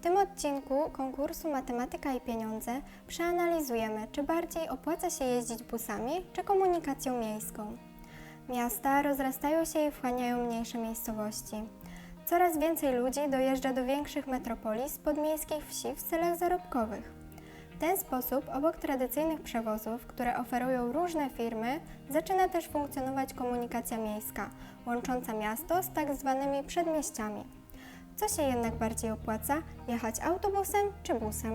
W tym odcinku konkursu Matematyka i Pieniądze przeanalizujemy, czy bardziej opłaca się jeździć busami czy komunikacją miejską. Miasta rozrastają się i wchłaniają mniejsze miejscowości. Coraz więcej ludzi dojeżdża do większych metropolii z podmiejskich wsi w celach zarobkowych. W ten sposób, obok tradycyjnych przewozów, które oferują różne firmy, zaczyna też funkcjonować komunikacja miejska, łącząca miasto z tak zwanymi przedmieściami. Co się jednak bardziej opłaca, jechać autobusem czy busem?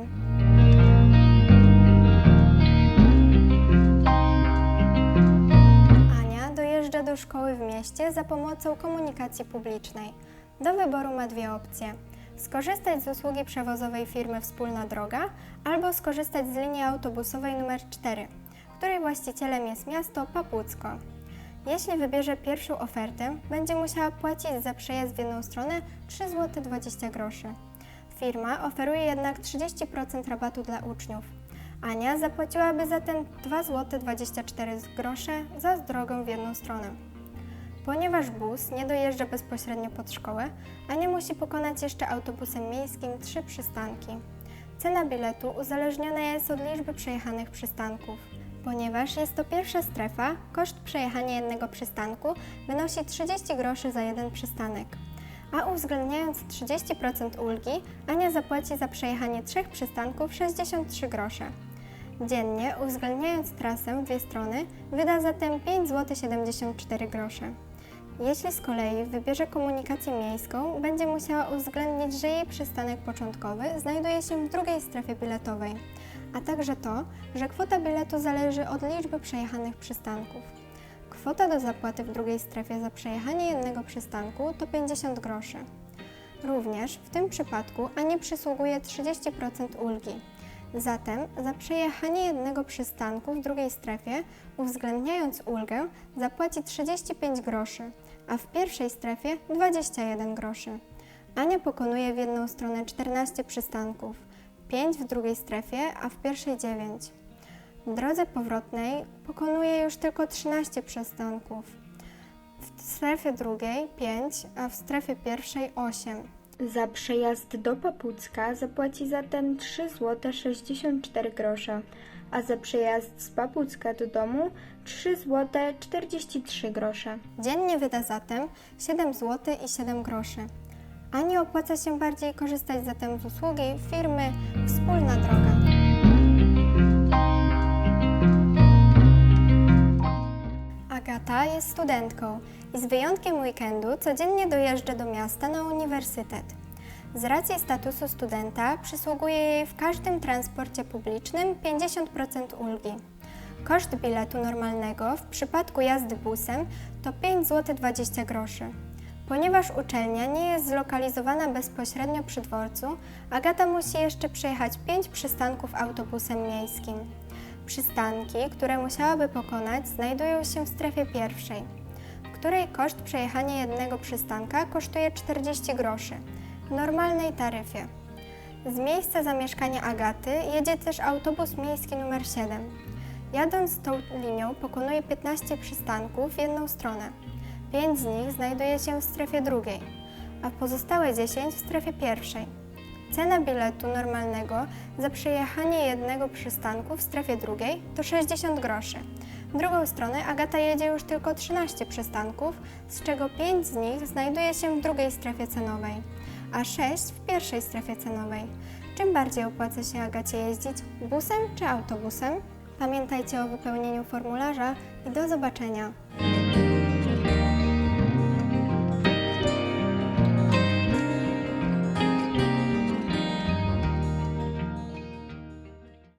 Ania dojeżdża do szkoły w mieście za pomocą komunikacji publicznej. Do wyboru ma dwie opcje: skorzystać z usługi przewozowej firmy Wspólna Droga albo skorzystać z linii autobusowej nr 4, której właścicielem jest miasto Papucko. Jeśli wybierze pierwszą ofertę, będzie musiała płacić za przejazd w jedną stronę 3 zł 20 groszy. Firma oferuje jednak 30% rabatu dla uczniów. Ania zapłaciłaby zatem 2 zł 24 grosze za drogę w jedną stronę. Ponieważ bus nie dojeżdża bezpośrednio pod szkołę, Ania musi pokonać jeszcze autobusem miejskim trzy przystanki. Cena biletu uzależniona jest od liczby przejechanych przystanków. Ponieważ jest to pierwsza strefa, koszt przejechania jednego przystanku wynosi 30 groszy za jeden przystanek. A uwzględniając 30% ulgi, Ania zapłaci za przejechanie trzech przystanków 63 grosze. Dziennie, uwzględniając trasę w dwie strony, wyda zatem 5 zł 74 grosze. Jeśli z kolei wybierze komunikację miejską, będzie musiała uwzględnić, że jej przystanek początkowy znajduje się w drugiej strefie biletowej, a także to, że kwota biletu zależy od liczby przejechanych przystanków. Kwota do zapłaty w drugiej strefie za przejechanie jednego przystanku to 50 groszy. Również w tym przypadku Ani przysługuje 30% ulgi. Zatem za przejechanie jednego przystanku w drugiej strefie, uwzględniając ulgę, zapłaci 35 groszy, a w pierwszej strefie 21 groszy. Ania pokonuje w jedną stronę 14 przystanków, 5 w drugiej strefie, a w pierwszej 9. W drodze powrotnej pokonuje już tylko 13 przystanków, w strefie drugiej 5, a w strefie pierwszej 8. Za przejazd do Papucka zapłaci zatem 3 zł 64 grosze, a za przejazd z Papucka do domu 3 zł 43 grosze. Dziennie wyda zatem 7 zł i 7 groszy. Ani opłaca się bardziej korzystać zatem z usługi firmy Wspólna Droga. Agata jest studentką i z wyjątkiem weekendu codziennie dojeżdża do miasta na uniwersytet. Z racji statusu studenta przysługuje jej w każdym transporcie publicznym 50% ulgi. Koszt biletu normalnego w przypadku jazdy busem to 5 zł 20 groszy. Ponieważ uczelnia nie jest zlokalizowana bezpośrednio przy dworcu, Agata musi jeszcze przejechać 5 przystanków autobusem miejskim. Przystanki, które musiałaby pokonać, znajdują się w strefie pierwszej, w której koszt przejechania jednego przystanka kosztuje 40 groszy w normalnej taryfie. Z miejsca zamieszkania Agaty jedzie też autobus miejski numer 7. Jadąc tą linią pokonuje 15 przystanków w jedną stronę. 5 z nich znajduje się w strefie drugiej, a pozostałe 10 w strefie pierwszej. Cena biletu normalnego za przejechanie jednego przystanku w strefie drugiej to 60 groszy. W drugą stronę Agata jedzie już tylko 13 przystanków, z czego 5 z nich znajduje się w drugiej strefie cenowej, a 6 w pierwszej strefie cenowej. Czym bardziej opłaca się Agacie jeździć, busem czy autobusem? Pamiętajcie o wypełnieniu formularza i do zobaczenia!